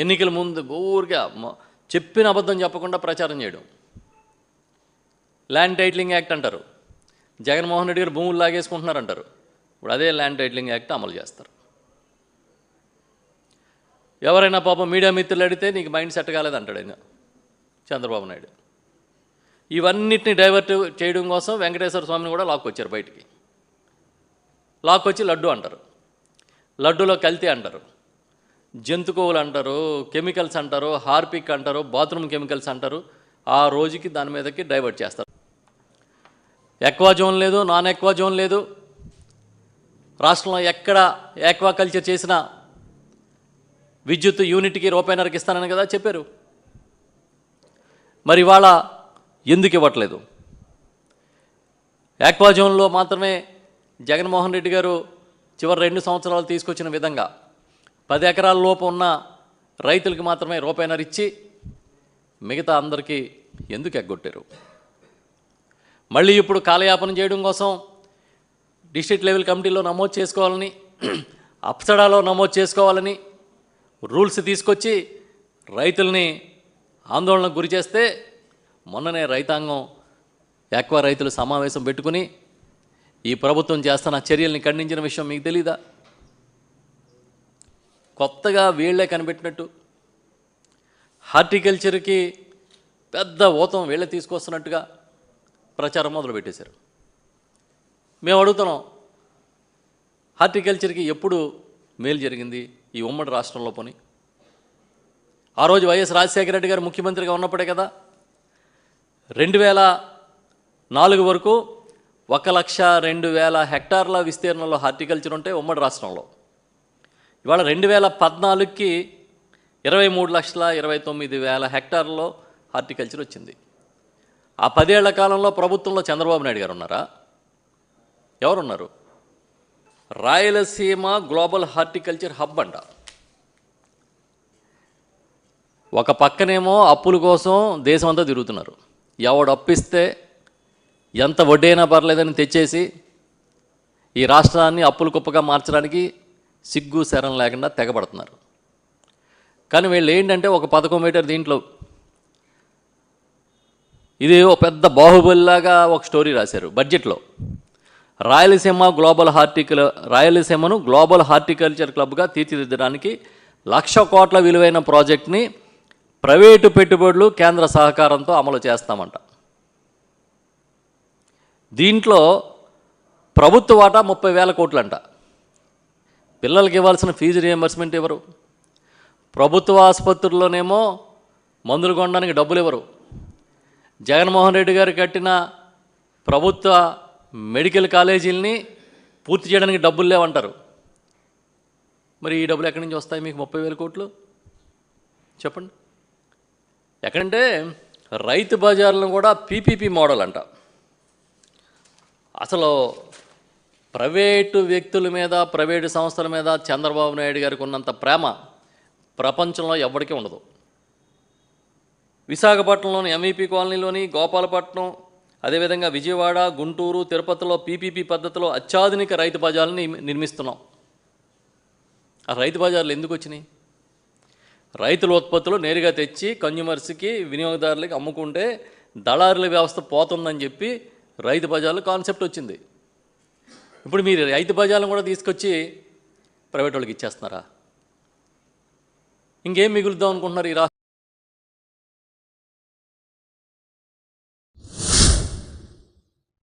ఎన్నికల ముందు గోరుగా చెప్పిన అబద్ధం చెప్పకుండా ప్రచారం చేయడం. ల్యాండ్ టైటిలింగ్ యాక్ట్ అంటారు. జగన్మోహన్ రెడ్డి గారు భూములు లాగేసుకుంటున్నారు అంటారు ఇప్పుడు అదే ల్యాండ్ టైటిలింగ్ యాక్ట్ అమలు చేస్తారు. ఎవరైనా పాపం మీడియా మిత్రులు అడిగితే నీకు మైండ్ సెట్ కాలేదు అంటాడు ఆయన చంద్రబాబు నాయుడు. ఇవన్నిటిని డైవర్ట్ చేయడం కోసం వెంకటేశ్వర స్వామిని కూడా లాక్కొచ్చారు బయటికి. లాక్కొచ్చి లడ్డు అంటారు. లడ్డులో కల్తీ అంటారు. జంతుకోవులు అంటారు కెమికల్స్ అంటారు హార్పిక్ అంటారు బాత్రూమ్ కెమికల్స్ అంటారు. ఆ రోజుకి దాని మీదకి డైవర్ట్ చేస్తారు. ఎక్వా జోన్ లేదు నాన్ ఎక్వా జోన్ లేదు. రాష్ట్రంలో ఎక్కడ ఎక్వా కల్చర్ చేసినా విద్యుత్ యూనిట్కి రూపాయినరకి ఇస్తానని కదా చెప్పారు. మరి ఇవాళ ఎందుకు ఇవ్వట్లేదు? ఎక్వా జోన్లో మాత్రమే జగన్మోహన్ రెడ్డి గారు చివరి రెండు సంవత్సరాలు తీసుకొచ్చిన విధంగా పది ఎకరాల లోపు ఉన్న రైతులకు మాత్రమే రూపాయినర్ ఇచ్చి మిగతా అందరికీ ఎందుకు ఎగ్గొట్టారు? మళ్ళీ ఇప్పుడు కాలయాపన చేయడం కోసం డిస్ట్రిక్ట్ లెవెల్ కమిటీలో నమోదు చేసుకోవాలని అప్సడాలో నమోదు చేసుకోవాలని రూల్స్ తీసుకొచ్చి రైతుల్ని ఆందోళనకు గురి చేస్తే మొన్ననే రైతాంగం ఎక్కువ రైతులు సమావేశం పెట్టుకుని ఈ ప్రభుత్వం చేస్తున్న చర్యల్ని ఖండించిన విషయం మీకు తెలీదా? కొత్తగా వీళ్ళే కనిపెట్టినట్టు. హార్టికల్చర్కి పెద్ద ఊతం వీళ్ళే తీసుకొస్తున్నట్టుగా ప్రచారం మొదలుపెట్టేశారు. మేము అడుగుతున్నాం హార్టికల్చర్కి ఎప్పుడు మేలు జరిగింది ఈ ఉమ్మడి రాష్ట్రంలో పోని? ఆ రోజు వైఎస్ రాజశేఖర రెడ్డి గారు ముఖ్యమంత్రిగా ఉన్నప్పుడే కదా? రెండు వేల నాలుగు వరకు ఒక లక్ష రెండు వేల హెక్టార్ల విస్తీర్ణంలో హార్టికల్చర్ ఉంటే ఉమ్మడి రాష్ట్రంలో. ఇవాళ రెండు వేల పద్నాలుగుకి ఇరవై మూడు లక్షల ఇరవై తొమ్మిది వేల హెక్టార్లలో హార్టికల్చర్ వచ్చింది. ఆ పదేళ్ళ కాలంలో ప్రభుత్వంలో చంద్రబాబు నాయుడు గారు ఉన్నారా? ఎవరున్నారు? రాయలసీమ గ్లోబల్ హార్టికల్చర్ హబ్ అంట. ఒక పక్కనేమో అప్పుల కోసం దేశం అంతా తిరుగుతున్నారు. ఎవడు అప్పిస్తే ఎంత వడ్డైనా పర్లేదని తెచ్చేసి ఈ రాష్ట్రాన్ని అప్పుల కుప్పగా మార్చడానికి సిగ్గు శరం లేకుండా తెగబడుతున్నారు. కానీ వీళ్ళు ఏంటంటే ఒక పథకం మీటర్ దీంట్లో ఇది ఒక పెద్ద బాహుబలిలాగా ఒక స్టోరీ రాశారు బడ్జెట్లో. రాయలసీమ గ్లోబల్ హార్టికల్ రాయలసీమను గ్లోబల్ హార్టికల్చర్ క్లబ్గా తీర్చిదిద్దడానికి లక్ష కోట్ల విలువైన ప్రాజెక్ట్ని ప్రైవేటు పెట్టుబడులు కేంద్ర సహకారంతో అమలు చేస్తామంట. దీంట్లో ప్రభుత్వ వాటా ముప్పై వేల కోట్లంట. పిల్లలకి ఇవ్వాల్సిన ఫీజు రియంబర్స్మెంట్ ఇవ్వరు ప్రభుత్వ ఆసుపత్రుల్లోనేమో మందులు కొనడానికి డబ్బులు ఇవ్వరు. జగన్మోహన్ రెడ్డి గారు కట్టిన ప్రభుత్వ మెడికల్ కాలేజీలని పూర్తి చేయడానికి డబ్బులు లేవంటారు. మరి ఈ డబ్బులు ఎక్కడి నుంచి వస్తాయి మీకు ముప్పై వేల కోట్లు? చెప్పండి. ఎక్కడంటే రైతు బజార్లను కూడా పీపీపీ మోడల్ అంట. అసలు ప్రైవేటు వ్యక్తుల మీద ప్రైవేటు సంస్థల మీద చంద్రబాబు నాయుడు గారికి ఉన్నంత ప్రేమ ప్రపంచంలో ఎవరికీ ఉండదు. విశాఖపట్నంలోని ఎంఈపీ కాలనీలోని గోపాలపట్నం అదేవిధంగా విజయవాడ గుంటూరు తిరుపతిలో పీపీపీ పద్ధతిలో అత్యాధునిక రైతు బజార్ని నిర్మిస్తున్నాం. ఆ రైతు బజార్లు ఎందుకు వచ్చినాయి? రైతుల ఉత్పత్తులు నేరుగా తెచ్చి కన్జ్యూమర్స్కి వినియోగదారులకి అమ్ముకుంటే దళారుల వ్యవస్థ పోతుందని చెప్పి రైతు బజార్లు కాన్సెప్ట్ వచ్చింది. ఇప్పుడు మీరు రైతు బజార్లను కూడా తీసుకొచ్చి ప్రైవేట్ వాళ్ళకి ఇచ్చేస్తున్నారా? ఇంకేం మిగులుద్దాం అనుకుంటున్నారు ఈ